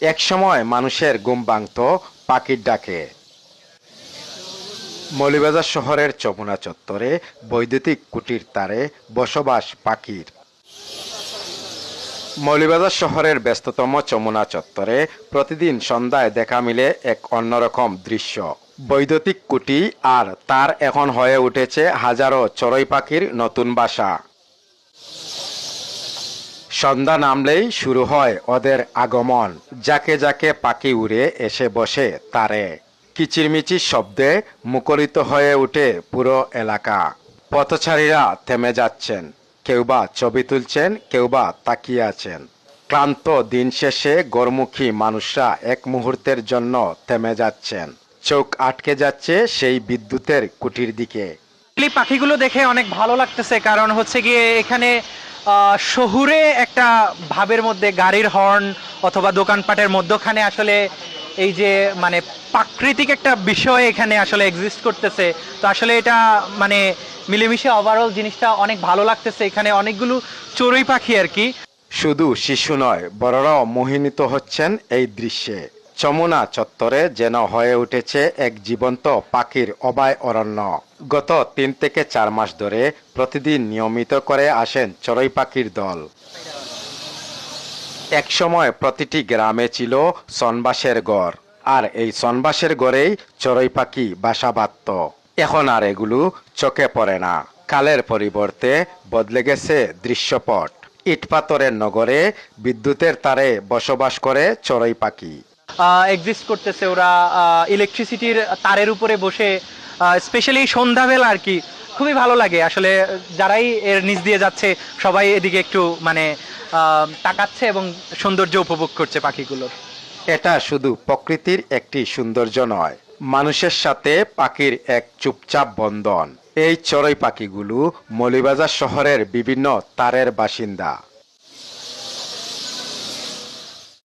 একসময় মানুষের ঘুম ভাঙত, পাখির ডাকে। মৌলিবাজার শহরের চমুনা চত্বরে বৈদ্যুতিক কুটির তারে বসবাস পাখির। মৌলিবাজার শহরের ব্যস্ততম চমুনা চত্বরে প্রতিদিন সন্ধ্যায় দেখা মিলে এক অন্যরকম দৃশ্য। বৈদ্যুতিক কুটি আর তার এখন হয়ে উঠেছে হাজারো চড়ুই পাখির নতুন বাসা। সন্ধ্যা নামলেই শুরু হয় ওদের আগমন। যাকে যাকে পাখি উড়ে এসে বসে তারে। কিচিরমিচির শব্দে মুখরিত হয়ে ওঠে পুরো এলাকা। পথচারীরা থেমে যাচ্ছেন। কেউ বা ছবি তুলছেন কেউ বা তাকিয়ে আছেন। ক্লান্ত দিন শেষে গরমুখী মানুষরা এক মুহূর্তের জন্য থেমে যাচ্ছেন। চোখ আটকে যাচ্ছে সেই বিদ্যুতের কুটির দিকে। পাখিগুলো দেখে অনেক ভালো লাগতেছে, কারণ হচ্ছে গিয়ে এখানে শহুরে একটা ভাবের মধ্যে গাড়ির হর্ন অথবা দোকানপাটের মধ্যখানে আসলে এই যে মানে প্রাকৃতিক একটা বিষয় এখানে আসলে এক্সিস্ট করতেছে। তো আসলে এটা মানে মিলেমিশে ওভারঅল জিনিসটা অনেক ভালো লাগতেছে। এখানে অনেকগুলো চড়ুই পাখি আর কি। শুধু শিশু নয়, বড়রাও মোহিনীত হচ্ছেন এই দৃশ্যে। যমুনা চত্বরে যেন হয়ে উঠেছে এক জীবন্ত পাখির অবায় অরণ্য। গত তিন থেকে চার মাস ধরে প্রতিদিন নিয়মিত করে আসেন চড়ুই পাখির দল। একসময় প্রতিটি গ্রামে ছিল সনবাসের গড়, আর এই সনবাসের গড়েই চড়ুই পাখি বাসা বাঁধত এখন আর এগুলো চোখে পড়ে না। কালের পরিবর্তে বদলে গেছে দৃশ্যপট। ইটপাথরের নগরে বিদ্যুতের তারে বসবাস করে চড়ুই পাখি। এক্সিস্ট করতেছে ওরা ইলেকট্রিসিটির তারের উপরে বসে স্পেশালি সন্ধ্যাবেলা আর কি, খুবই ভালো লাগে। আসলে যারাই এর নিচ দিয়ে যাচ্ছে, সবাই এদিকে একটু মানে তাকাচ্ছে এবং সৌন্দর্য উপভোগ করছে পাখিগুলোর এটা শুধু প্রকৃতির একটি সৌন্দর্য নয়, মানুষের সাথে পাখির এক চুপচাপ বন্ধন। এই চড়ুই পাখিগুলো মৌলিবাজার শহরের বিভিন্ন তারের বাসিন্দা।